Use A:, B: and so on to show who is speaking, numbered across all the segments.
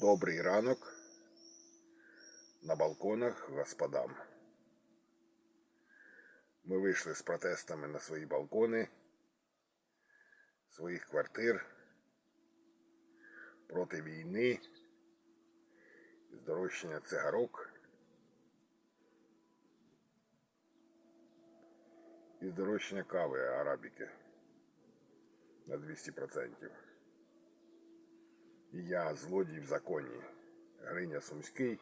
A: Добрий ранок на балконах господам. Ми вийшли з протестами на свої балкони своїх квартир проти війни, здорожчання цигарок і здорожчання кави арабіки на 200%. Я злодій в законі. Гриня Сумський.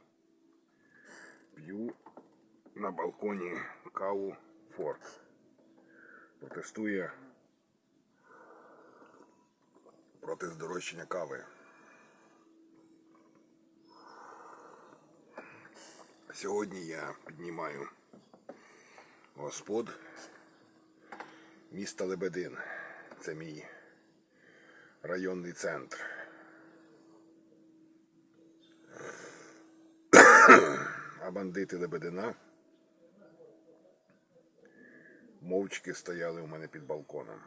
A: П'ю на балконі каву Форд. Протестує проти здорожчання кави. Сьогодні я піднімаю господ міста Лебедин. Це мій районний центр. А бандити Лебедина мовчки стояли у мене під балконом.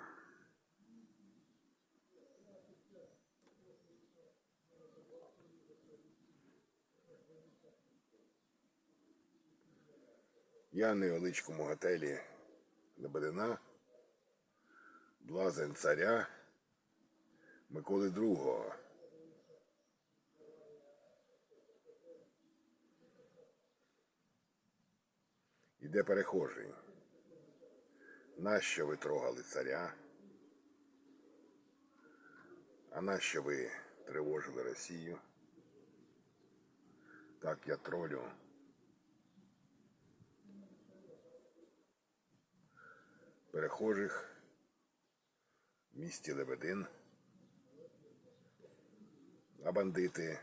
A: Я в невеличкому готелі Лебедина, блазень царя Миколи Другого. Іде перехожий. Нащо ви трогали царя? А нащо ви тривожили Росію? Так я тролю. Перехожих в місті Лебедин. А бандити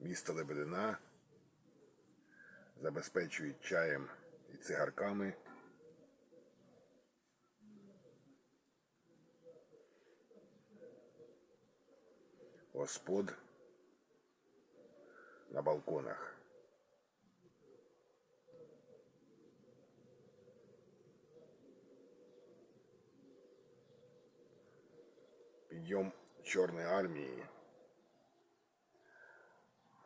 A: міста Лебедина забезпечують чаєм і цигарками. Господ на балконах. Підйом Чорної армії.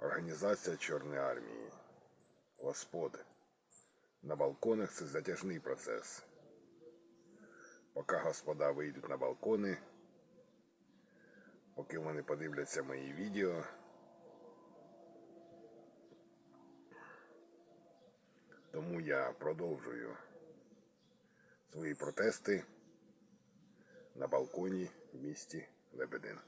A: Організація Чорної армії. Господи. На балконах це затяжний процес. Поки господа вийдуть на балкони, поки вони подивляться мої відео. Тому я продовжую свої протести на балконі в місті Лебедин.